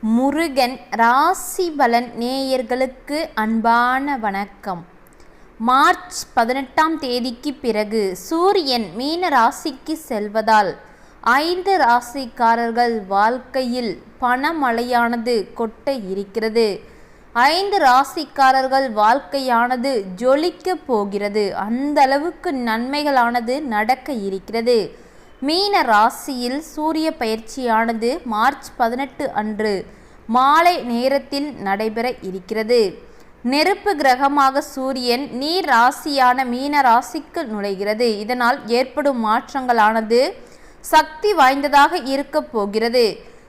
முருகன் ராசிபலன் நேயர்களுக்கு அன்பான வணக்கம். மார்ச் பதினெட்டாம் தேதிக்கு பிறகு சூரியன் மீன ராசிக்கு செல்வதால் ஐந்து ராசிக்காரர்கள் வாழ்க்கையில் பணமழையானது கொட்ட இருக்கிறது. ஐந்து ராசிக்காரர்கள் வாழ்க்கையானது ஜொலிக்க போகிறது. அந்த அளவுக்கு நன்மைகளானது நடக்க இருக்கிறது. மீன ராசியில் சூரிய பயிற்சியானது மார்ச் பதினெட்டு அன்று மாலை நேரத்தில் நடைபெற இருக்கிறது. நெருப்பு கிரகமாக சூரியன் நீர் ராசியான மீன ராசிக்கு நுழைகிறது. இதனால் ஏற்படும் மாற்றங்களானது சக்தி வாய்ந்ததாக இருக்க போகிறது.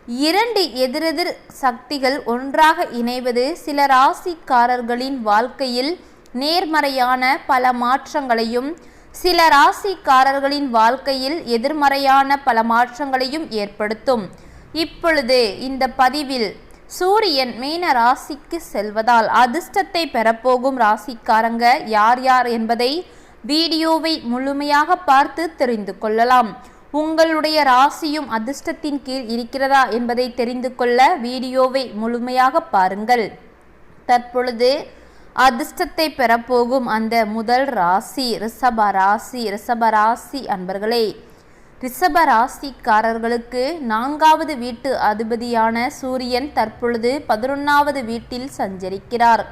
இரண்டு எதிரெதிர் சக்திகள் ஒன்றாக இணைவது சில ராசிக்காரர்களின் வாழ்க்கையில் நேர்மறையான பல மாற்றங்களையும் சில ராசிக்காரர்களின் வாழ்க்கையில் எதிர்மறையான பல மாற்றங்களையும் ஏற்படுத்தும். இப்பொழுது இந்த பதிவில் சூரியன் மீன ராசிக்கு செல்வதால் அதிர்ஷ்டத்தை பெறப்போகும் ராசிக்காரங்க யார் யார் என்பதை வீடியோவை முழுமையாக பார்த்து தெரிந்து கொள்ளலாம். உங்களுடைய ராசியும் அதிர்ஷ்டத்தின் கீழ் இருக்கிறதா என்பதை தெரிந்து கொள்ள வீடியோவை முழுமையாக பாருங்கள். தற்பொழுது அதிர்ஷ்டத்தை பெறப்போகும் அந்த முதல் ராசி ரிஷப ராசி ரிஷப ராசி அன்பர்களே. ரிஷப ராசிக்காரர்களுக்கு நான்காவது வீட்டு அதிபதியான சூரியன் தற்பொழுது பதினொன்றாவது வீட்டில் சஞ்சரிக்கிறார்.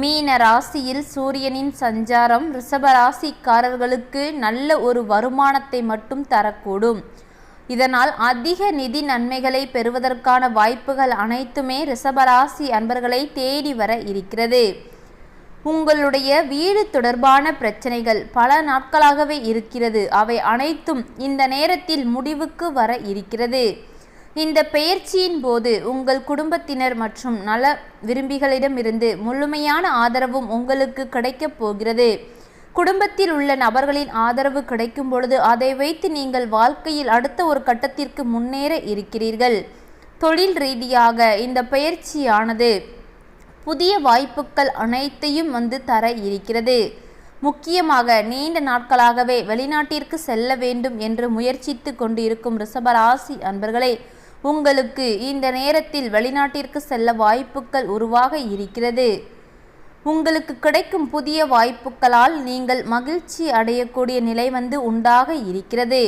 மீன ராசியில் சூரியனின் சஞ்சாரம் ரிஷப ராசிக்காரர்களுக்கு நல்ல ஒரு வருமானத்தை மட்டும் தரக்கூடும். இதனால் அதிக நிதி நன்மைகளை பெறுவதற்கான வாய்ப்புகள் அனைத்துமே ரிஷபராசி அன்பர்களை தேடி வர இருக்கிறது. உங்களுடைய வீடு தொடர்பான பிரச்சனைகள் பல நாட்களாகவே இருக்கிறது. அவை அனைத்தும் இந்த நேரத்தில் முடிவுக்கு வர இருக்கிறது. இந்த பெயர்ச்சியின் போது உங்கள் குடும்பத்தினர் மற்றும் நல விரும்பிகளிடமிருந்து முழுமையான ஆதரவும் உங்களுக்கு கிடைக்கப் போகிறது. குடும்பத்தில் உள்ள நபர்களின் ஆதரவு கிடைக்கும் பொழுது அதை வைத்து நீங்கள் வாழ்க்கையில் அடுத்த ஒரு கட்டத்திற்கு முன்னேற இருக்கிறீர்கள். தொழில் ரீதியாக இந்த பயிற்சியானது புதிய வாய்ப்புகள் அனைத்தையும் வந்து தர இருக்கிறது. முக்கியமாக நீண்ட நாட்களாகவே வெளிநாட்டிற்கு செல்ல வேண்டும் என்று முயற்சித்து கொண்டிருக்கும் ரிஷபராசி அன்பர்களே உங்களுக்கு இந்த நேரத்தில் வெளிநாட்டிற்கு செல்ல வாய்ப்புகள் உருவாக இருக்கிறது. உங்களுக்கு கிடைக்கும் புதிய வாய்ப்புகளால் நீங்கள் மகிழ்ச்சி அடையக்கூடிய நிலை வந்து உண்டாக இருக்கிறது.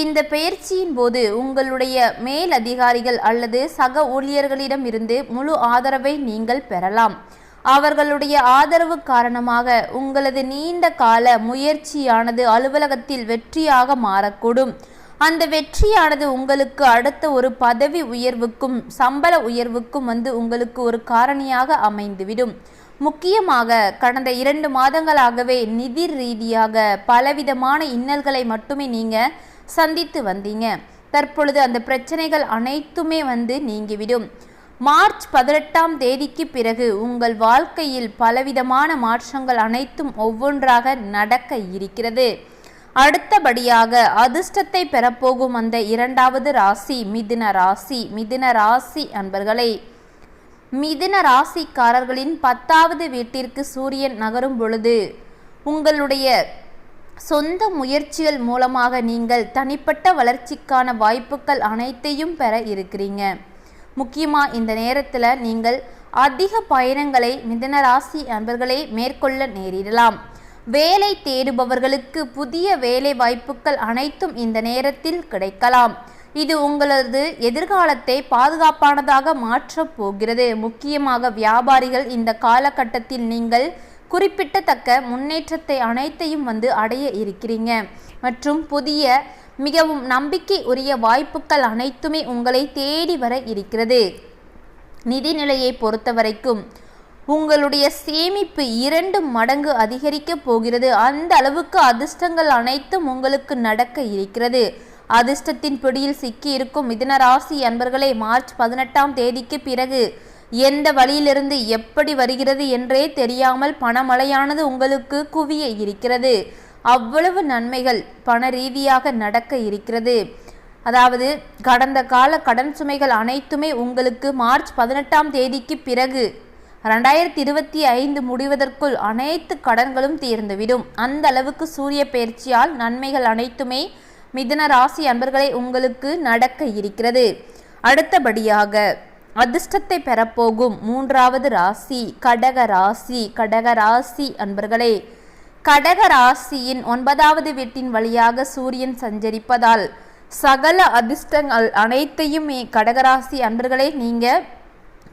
இந்த பயிற்சியின் போது உங்களுடைய மேல் அதிகாரிகள் அல்லது சக ஊழியர்களிடம் இருந்து முழு ஆதரவை நீங்கள் பெறலாம். அவர்களுடைய ஆதரவு காரணமாக உங்களது நீண்ட கால முயற்சியானது அலுவலகத்தில் வெற்றியாக மாறக்கூடும். அந்த வெற்றியானது உங்களுக்கு அடுத்த ஒரு பதவி உயர்வுக்கும் சம்பள உயர்வுக்கும் வந்து உங்களுக்கு ஒரு காரணியாக அமைந்துவிடும். முக்கியமாக கடந்த இரண்டு மாதங்களாகவே நிதி ரீதியாக பலவிதமான இன்னல்களை மட்டுமே நீங்கள் சந்தித்து வந்தீங்க. தற்பொழுது அந்த பிரச்சனைகள் அனைத்துமே வந்து நீங்கிவிடும். மார்ச் பதினெட்டாம் தேதிக்கு பிறகு உங்கள் வாழ்க்கையில் பலவிதமான மாற்றங்கள் அனைத்தும் ஒவ்வொன்றாக நடக்க இருக்கிறது. அடுத்தபடியாக அதிர்ஷ்டத்தை பெறப்போகும் அந்த இரண்டாவது ராசி மிதுன ராசி மிதுன ராசி அன்பர்களை. மிதுன ராசிக்காரர்களின் பத்தாவது வீட்டிற்கு சூரியன் நகரும் பொழுது உங்களுடைய சொந்த முயற்சிகள் மூலமாக நீங்கள் தனிப்பட்ட வளர்ச்சிக்கான வாய்ப்புகள் அனைத்தையும் பெற இருக்கிறீங்க. முக்கியமாக இந்த நேரத்தில் நீங்கள் அதிக பயணங்களை மிதன ராசி நண்பர்களே மேற்கொள்ள நேரிடலாம். வேலை தேடுபவர்களுக்கு புதிய வேலை வாய்ப்புகள் அனைத்தும் இந்த நேரத்தில் கிடைக்கலாம். இது உங்களது எதிர்காலத்தை பாதுகாப்பானதாக மாற்றப் போகிறது. முக்கியமாக வியாபாரிகள் இந்த காலகட்டத்தில் நீங்கள் குறிப்பிட்டத்தக்க முன்னேற்றத்தை அனைத்தையும் வந்து அடைய இருக்கிறீங்க. மற்றும் புதிய மிகவும் நம்பிக்கை உரிய வாய்ப்புகள் அனைத்துமே உங்களை தேடி வர இருக்கிறது. நிதிநிலையை பொறுத்த வரைக்கும் உங்களுடைய சேமிப்பு இரண்டு மடங்கு அதிகரிக்க போகிறது. அந்த அளவுக்கு அதிர்ஷ்டங்கள் அனைத்தும் உங்களுக்கு நடக்க இருக்கிறது. அதிர்ஷ்டத்தின் பிடியில் சிக்கி இருக்கும் மிதன ராசி அன்பர்களே மார்ச் பதினெட்டாம் தேதிக்கு பிறகு எந்த வழியிலிருந்து எப்படி வருகிறது என்றே தெரியாமல் பணமழையானது உங்களுக்கு குவிய இருக்கிறது. அவ்வளவு நன்மைகள் பண ரீதியாக நடக்க இருக்கிறது. அதாவது கடந்த கால கடன் சுமைகள் அனைத்துமே உங்களுக்கு மார்ச் பதினெட்டாம் தேதிக்கு பிறகு ரெண்டாயிரத்தி இருபத்தி ஐந்து முடிவதற்குள் அனைத்து கடன்களும் தீர்ந்துவிடும். அந்த அளவுக்கு சூரிய பயிற்சியால் நன்மைகள் அனைத்துமே மிதன ராசி அன்பர்களை உங்களுக்கு நடக்க இருக்கிறது. அடுத்தபடியாக அதிர்ஷ்டத்தை பெறப்போகும் மூன்றாவது ராசி கடக ராசி கடக ராசி அன்பர்களே. கடக ராசியின் ஒன்பதாவது வீட்டின் வழியாக சூரியன் சஞ்சரிப்பதால் சகல அதிர்ஷ்டங்கள் அனைத்தையுமே கடகராசி அன்பர்களே நீங்க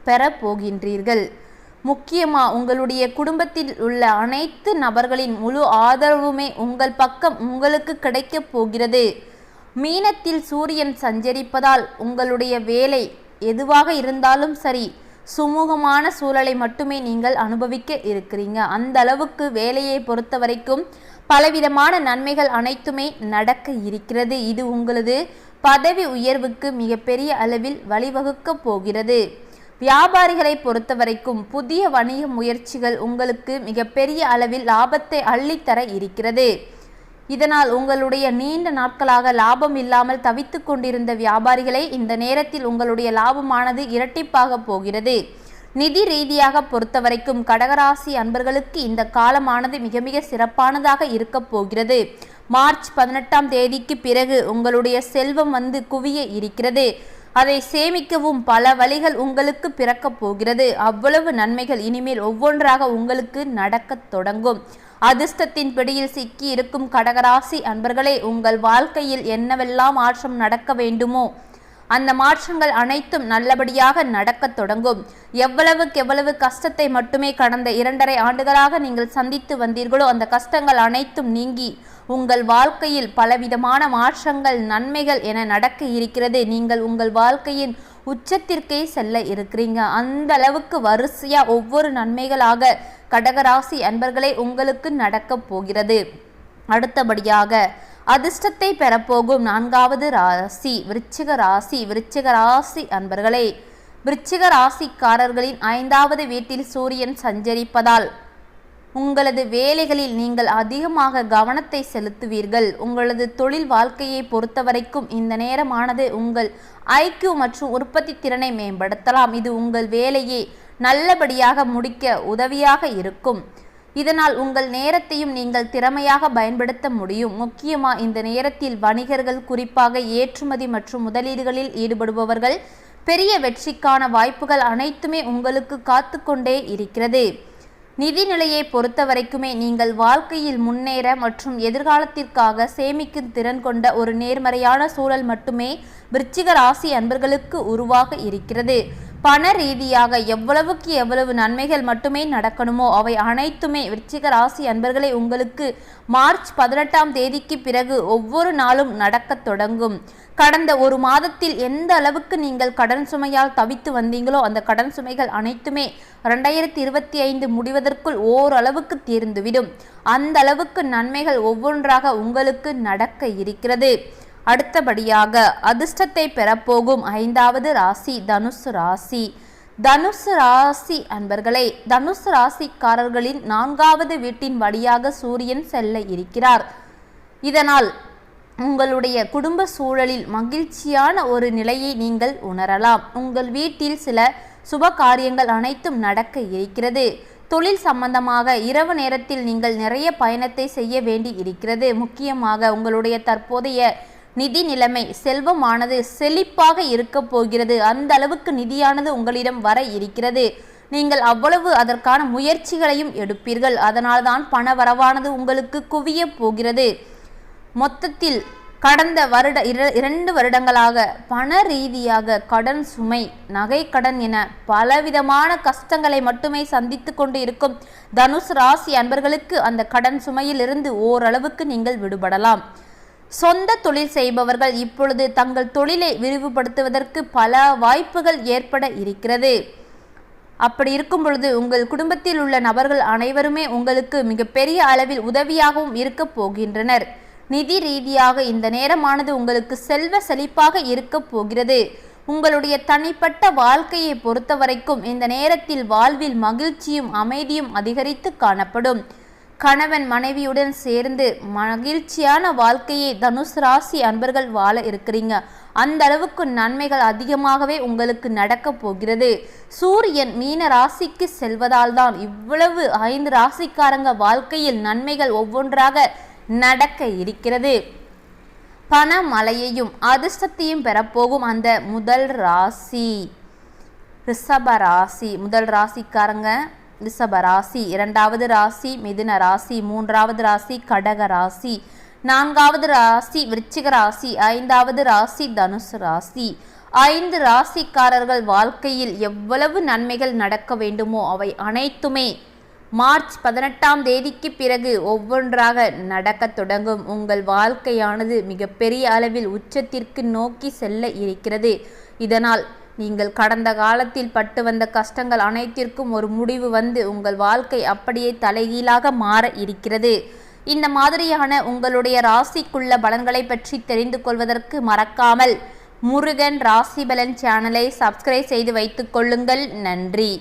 பெற போகின்றீர்கள். முக்கியமாக உங்களுடைய குடும்பத்தில் உள்ள அனைத்து நபர்களின் முழு ஆதரவுமே உங்கள் பக்கம் உங்களுக்கு கிடைக்கப் போகிறது. மீனத்தில் சூரியன் சஞ்சரிப்பதால் உங்களுடைய வேலை எதுவாக இருந்தாலும் சரி சுமூகமான சூழலை மட்டுமே நீங்கள் அனுபவிக்க இருக்கிறீங்க. அந்த அளவுக்கு வேலையை பொறுத்த வரைக்கும் பலவிதமான நன்மைகள் அனைத்துமே நடக்க இருக்கிறது. இது உங்களது பதவி உயர்வுக்கு மிகப்பெரிய அளவில் வழிவகுக்க போகிறது. வியாபாரிகளை பொறுத்த வரைக்கும் புதிய வணிக முயற்சிகள் உங்களுக்கு மிகப்பெரிய அளவில் லாபத்தை அள்ளித்தர இருக்கிறது. இதனால் உங்களுடைய நீண்ட நாட்களாக லாபம் இல்லாமல் தவித்து கொண்டிருந்த வியாபாரிகளை இந்த நேரத்தில் உங்களுடைய லாபமானது இரட்டிப்பாக போகிறது. நிதி ரீதியாக பொறுத்தவரைக்கும் கடகராசி அன்பர்களுக்கு இந்த காலமானது மிக மிக சிறப்பானதாக இருக்கப் போகிறது. மார்ச் பதினெட்டாம் தேதிக்கு பிறகு உங்களுடைய செல்வம் வந்து குவிய இருக்கிறது. அதை சேமிக்கவும் பல வழிகள் உங்களுக்கு பிறக்கப் போகிறது. அவ்வளவு நன்மைகள் இனிமேல் ஒவ்வொன்றாக உங்களுக்கு நடக்கத் தொடங்கும். அதிர்ஷ்டத்தின் பிடியில் சிக்கி இருக்கும் கடகராசி அன்பர்களே உங்கள் வாழ்க்கையில் என்னவெல்லாம் மாற்றம் நடக்க வேண்டுமோ அந்த மாற்றங்கள் அனைத்தும் நல்லபடியாக நடக்கத் தொடங்கும். எவ்வளவுக்கு எவ்வளவு கஷ்டத்தை மட்டுமே கடந்த இரண்டரை ஆண்டுகளாக நீங்கள் சந்தித்து வந்தீர்களோ அந்த கஷ்டங்கள் அனைத்தும் நீங்கி உங்கள் வாழ்க்கையில் பலவிதமான மாற்றங்கள் நன்மைகள் என நடக்க இருக்கிறது. நீங்கள் உங்கள் வாழ்க்கையின் உச்சத்திற்கே செல்ல இருக்கிறீங்க. அந்த அளவுக்கு வரிசையா ஒவ்வொரு நன்மைகளாக கடகராசி அன்பர்களே உங்களுக்கு நடக்கப் போகிறது. அடுத்தபடியாக அதிர்ஷ்டத்தை பெறப்போகும் நான்காவது ராசி விருச்சிக ராசி விருச்சிக ராசி அன்பர்களே. விருச்சிக ராசிக்காரர்களின் ஐந்தாவது வீட்டில் சூரியன் சஞ்சரிப்பதால் உங்களது வேலைகளில் நீங்கள் அதிகமாக கவனத்தை செலுத்துவீர்கள். உங்களது தொழில் வாழ்க்கையை பொறுத்தவரைக்கும் இந்த நேரமானது உங்கள் ஐக்கியூ மற்றும் உற்பத்தி திறனை மேம்படுத்தலாம். இது உங்கள் வேலையை நல்லபடியாக முடிக்க உதவியாக இருக்கும். இதனால் உங்கள் நேரத்தையும் நீங்கள் திறமையாக பயன்படுத்த முடியும். முக்கியமாக இந்த நேரத்தில் வணிகர்கள் குறிப்பாக ஏற்றுமதி மற்றும் முதலீடுகளில் ஈடுபடுபவர்கள் பெரிய வெற்றிக்கான வாய்ப்புகள் அனைத்துமே உங்களுக்கு காத்து கொண்டே இருக்கிறது. நிதிநிலையை பொறுத்த வரைக்குமே நீங்கள் வாழ்க்கையில் முன்னேற மற்றும் எதிர்காலத்திற்காக சேமிக்கும் திறன் கொண்ட ஒரு நேர்மறையான சூழல் மட்டுமே விருச்சிக ராசி அன்பர்களுக்கு உருவாக இருக்கிறது. பண ரீதியாக எவ்வளவுக்கு எவ்வளவு நன்மைகள் மட்டுமே நடக்கணுமோ அவை அனைத்துமே விருச்சிக ராசி அன்பர்களை உங்களுக்கு மார்ச் பதினெட்டாம் தேதிக்கு பிறகு ஒவ்வொரு நாளும் நடக்கத் தொடங்கும். கடந்த ஒரு மாதத்தில் எந்த அளவுக்கு நீங்கள் கடன் சுமையால் தவித்து வந்தீங்களோ அந்த கடன் சுமைகள் அனைத்துமே ரெண்டாயிரத்தி இருபத்தி ஐந்து முடிவதற்குள் ஓரளவுக்கு தீர்ந்துவிடும். அந்த அளவுக்கு நன்மைகள் ஒவ்வொன்றாக உங்களுக்கு நடக்க இருக்கிறது. அடுத்தபடியாக அதிர்ஷ்டத்தை பெறப்போகும் ஐந்தாவது ராசி தனுசு ராசி. தனுசு ராசி அன்பர்களே தனுசு ராசிக்காரர்களின் நான்காவது வீட்டின் வழியாக சூரியன் செல்ல இருக்கிறார். இதனால் உங்களுடைய குடும்ப சூழலில் மகிழ்ச்சியான ஒரு நிலையை நீங்கள் உணரலாம். உங்கள் வீட்டில் சில சுப காரியங்கள் அனைத்தும் நடக்க இருக்கிறது. தொழில் சம்பந்தமாக இரவு நேரத்தில் நீங்கள் நிறைய பயணத்தை செய்ய வேண்டி இருக்கிறது. முக்கியமாக உங்களுடைய தற்போதைய நிதி நிலைமை செல்வமானது செழிப்பாக இருக்க போகிறது. அந்த அளவுக்கு நிதியானது உங்களிடம் வர இருக்கிறது. நீங்கள் அவ்வளவு அதற்கான முயற்சிகளையும் எடுப்பீர்கள். அதனால்தான் பண வரவானது உங்களுக்கு குவிய போகிறது. மொத்தத்தில் கடந்த வருட இரண்டு வருடங்களாக பண ரீதியாக கடன் சுமை நகை கடன் என பலவிதமான கஷ்டங்களை மட்டுமே சந்தித்து கொண்டு இருக்கும் தனுஷ் ராசி அன்பர்களுக்கு அந்த கடன் சுமையிலிருந்து ஓரளவுக்கு நீங்கள் விடுபடலாம். சொந்த தொழில் செய்பவர்கள் இப்பொழுது தங்கள் தொழிலை விரிவுபடுத்துவதற்கு பல வாய்ப்புகள் ஏற்பட இருக்கிறது. அப்படி இருக்கும் பொழுது உங்கள் குடும்பத்தில் உள்ள நபர்கள் அனைவருமே உங்களுக்கு மிகப்பெரிய அளவில் உதவியாகவும் இருக்கப் போகின்றனர். நிதி ரீதியாக இந்த நேரமானது உங்களுக்கு செல்வ செழிப்பாக இருக்கப் போகிறது. உங்களுடைய தனிப்பட்ட வாழ்க்கையை பொறுத்தவரைக்கும் இந்த நேரத்தில் வாழ்வில் மகிழ்ச்சியும் அமைதியும் அதிகரித்து காணப்படும். கணவன் மனைவியுடன் சேர்ந்து மகிழ்ச்சியான வாழ்க்கையை தனுஷ் ராசி அன்பர்கள் வாழ இருக்கிறீங்க. அந்த அளவுக்கு நன்மைகள் அதிகமாகவே உங்களுக்கு நடக்க போகிறது. சூரியன் மீன ராசிக்கு செல்வதால் தான் இவ்வளவு ஐந்து ராசிக்காரங்க வாழ்க்கையில் நன்மைகள் ஒவ்வொன்றாக நடக்க இருக்கிறது. பண மலையையும் அதிர்ஷ்டத்தையும் பெறப்போகும் அந்த முதல் ராசி. ரிஷப ராசி. முதல் ராசிக்காரங்க ரிஷப ராசி இரண்டாவது ராசி மிதுன ராசி மூன்றாவது ராசி கடக ராசி நான்காவது ராசி விருச்சிக ராசி ஐந்தாவது ராசி தனுசு ராசி. ஐந்து ராசிக்காரர்கள் வாழ்க்கையில் எவ்வளவு நன்மைகள் நடக்க வேண்டுமோ அவை அனைத்துமே மார்ச் பதினெட்டாம் தேதிக்கு பிறகு ஒவ்வொன்றாக நடக்கத் தொடங்கும். உங்கள் வாழ்க்கையானது மிகப்பெரிய அளவில் உச்சத்திற்கு நோக்கி செல்ல இருக்கிறது. இதனால் நீங்கள் கடந்த காலத்தில் பட்டு வந்த கஷ்டங்கள் அனைத்திற்கும் ஒரு முடிவு வந்து உங்கள் வாழ்க்கை அப்படியே தலைகீழாக மாற இருக்கிறது. இந்த மாதிரியான உங்களுடைய ராசிக்குள்ள பலன்களை பற்றி தெரிந்து கொள்வதற்கு மறக்காமல் முருகன் ராசிபலன் சேனலை சப்ஸ்கிரைப் செய்து வைத்துக் கொள்ளுங்கள். நன்றி.